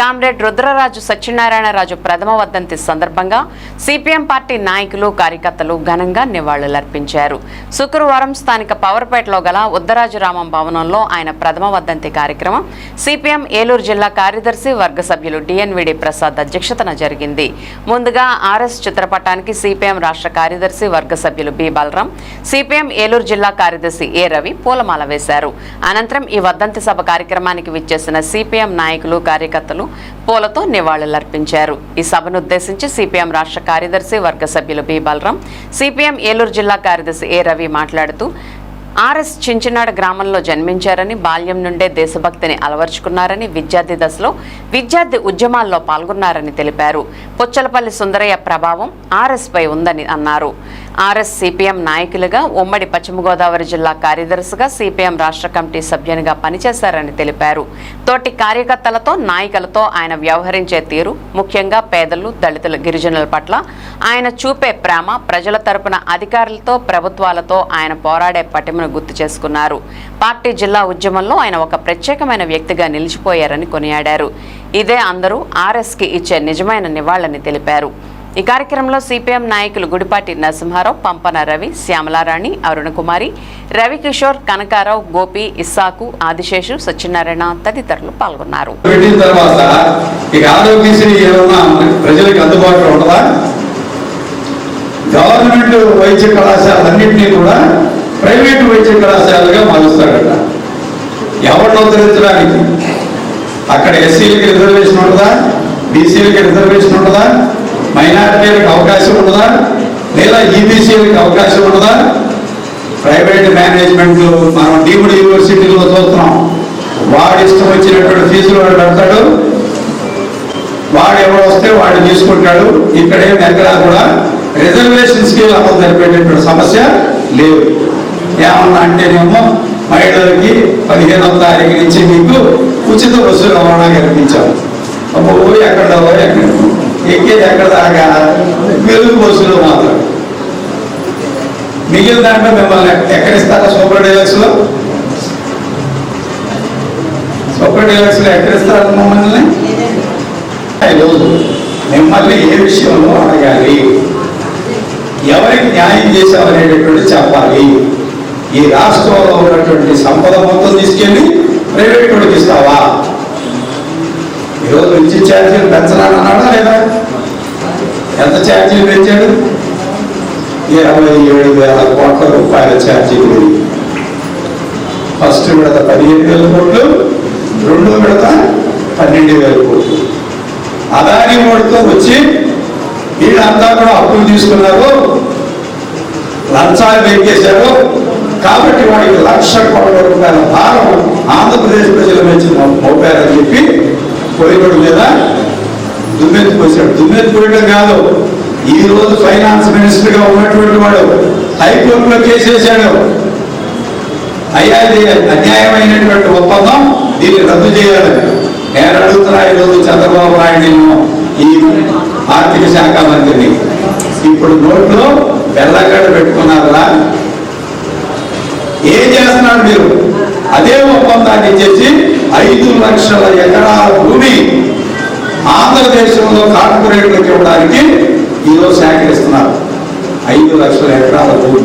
Comrade Rudraraju Satyanarayanaraju ప్రథమ వర్ధంతి సందర్భంగా సిపిఎం పార్టీ నాయకులు కార్యకర్తలు ఘనంగా నివాళులర్పించారు. శుక్రవారం స్థానిక పవర్పేటలో గల ఉద్దరాజురామం భవనంలో ఆయన ప్రథమ వర్ధంతి కార్యక్రమం సిపిఎం ఏలూరు జిల్లా కార్యదర్శి వర్గ సభ్యులు డిఎన్విడి ప్రసాద్ అధ్యక్షతన జరిగింది. ముందుగా ఆర్ఎస్ చిత్రపటానికి సిపిఎం రాష్ట్ర కార్యదర్శి వర్గ సభ్యులు బి. బలరాం సిపిఎం ఏలూరు జిల్లా కార్యదర్శి ఏ. రవి పూలమాల వేశారు. అనంతరం ఈ వర్ధంతి సభ కార్యక్రమానికి విచ్చేసిన సిపిఎం నాయకులు కార్యకర్తలు పూలతో నివాళులర్పించారు. ఈ సభను ఉద్దేశించి సిపిఎం రాష్ట్ర కార్యదర్శి వర్గ సభ్యులు బి. బలరాం సిపిఎం ఏలూరు జిల్లా కార్యదర్శి ఏ. రవి మాట్లాడుతూ ఆర్ఎస్ చించినాడ గ్రామంలో జన్మించారని బాల్యం నుండే దేశభక్తిని అలవర్చుకున్నారని విద్యార్థి దశలో విద్యార్థి ఉద్యమాల్లో పాల్గొన్నారని తెలిపారు. పుచ్చలపల్లి సుందరయ్య ప్రభావం ఆర్ఎస్పై ఉందని అన్నారు. ఆర్ఎస్ సిపిఎం నాయకులుగా ఉమ్మడి పశ్చిమ గోదావరి జిల్లా కార్యదర్శిగా సిపిఎం రాష్ట్ర కమిటీ సభ్యునిగా పనిచేశారని తెలిపారు. తోటి కార్యకర్తలతో నాయకులతో ఆయన వ్యవహరించే తీరు ముఖ్యంగా పేదలు దళితుల గిరిజనుల పట్ల ఆయన చూపే ప్రేమ ప్రజల తరపున అధికారులతో ప్రభుత్వాలతో ఆయన పోరాడే పటిమను గుర్తు చేసుకున్నారు. పార్టీ జిల్లా ఉద్యమంలో ఆయన ఒక ప్రత్యేకమైన వ్యక్తిగా నిలిచిపోయారని కొనియాడారు. ఇదే అందరూ ఆర్ఎస్కి ఇచ్చే నిజమైన నివాళని తెలిపారు. ఈ కార్యక్రమంలో సిపిఎం నాయకులు గుడిపాటి నరసింహారావు పంపన రవి శ్యామలారాణి అరుణకుమారి రవికిషోర్ కనకారావు గోపి ఇస్సాకు ఆదిశేషు సత్యనారాయణ తదితరులు పాల్గొన్నారు. గవర్నమెంట్ వైద్య కళాశాలన్నింటినీ కూడా ప్రైవేట్ వైద్య కళాశాలగా మారుస్తాడట ఎవరిని ఉద్ధరించడానికి అక్కడ ఎస్సీలకి రిజర్వేషన్ ఉంటుందా? బీసీలకి రిజర్వేషన్ ఉంటుందా? మైనారిటీలకు అవకాశం ఉండదా? లేదా ఈబీసీలకు అవకాశం ఉండదా? ప్రైవేట్ మేనేజ్మెంట్ మనం డీమ్డ్ యూనివర్సిటీలో చూస్తున్నాం వాడు ఇష్టం వచ్చినటువంటి ఫీజులు వాడు పెడతాడు వాడు ఎవరు వస్తే వాడు తీసుకుంటాడు. ఇక్కడే ఎక్కడా కూడా రిజర్వేషన్ స్కీమ్ అమలు జరిపేటటువంటి సమస్య లేదు. ఏమన్నా అంటేనేమో మహిళలకి పదిహేనవ తారీఖు నుంచి మీకు ఉచిత బస్సు రవాణా కల్పించాం అబ్బో ఎక్కడ ఎక్కడ ఎక్కేది ఎక్కడ దాకా వెలుగు బస్సులో మాత్రం. మిగిలిన దాంట్లో మిమ్మల్ని ఎక్కడిస్తారా సూపర్ డీలక్స్లో? సూపర్ డీలక్స్లో ఎక్కడిస్తారు మమ్మల్ని? ఈరోజు మిమ్మల్ని ఏ విషయంలో అడగాలి? ఎవరికి న్యాయం చేశామనేటటువంటి చెప్పాలి? ఈ రాష్ట్రంలో ఉన్నటువంటి సంపద మొత్తం తీసుకెళ్ళి ప్రైవేట్ వాడికి ఇస్తావా? ఈరోజు విద్యుత్ ఛార్జీలు పెంచాలని అన్నాడా లేదా? ఎంత ఛార్జీలు పెంచాడు? ఇరవై ఏడు వేల కోట్ల రూపాయల ఛార్జీలు. ఫస్ట్ విడత పదిహేను వేల కోట్లు రెండో విడత పన్నెండు వేల కోట్లు. అదాని వాడితో వచ్చి వీళ్ళంతా కూడా అప్పులు తీసుకున్నారు. లంచాలు వెక్కేశారు కాబట్టి వాడికి లక్ష కోట్ల రూపాయల భారం ఆంధ్రప్రదేశ్ ప్రజల మీద మోపారని చెప్పి పోయినోడు మీద దుమ్మెత్తి పోసాడు. దుమ్మెత్తి పోయడం కాదు. ఈ రోజు ఫైనాన్స్ మినిస్టర్గా ఉన్నటువంటి వాడు హైకోర్టులో కేసేశాడు అయ్యా ఇది అన్యాయమైనటువంటి ఒప్పందం దీన్ని రద్దు చేయాలని నేను అడుగుతున్నా ఈరోజు చంద్రబాబు నాయుడు ఈ ఆర్థిక శాఖ మంత్రిని. ఇప్పుడు నోట్లో బెల్లగడ్డ పెట్టుకున్నారా? ఏం చేస్తున్నాడు మీరు? అదే ఒప్పందాన్ని చేసి ఐదు లక్షల ఎకరాల భూమి ఆంధ్రదేశంలో కార్పొరేట్లకు ఇవ్వడానికి ఈరోజు సేకరిస్తున్నారు ఐదు లక్షల ఎకరాల భూమి.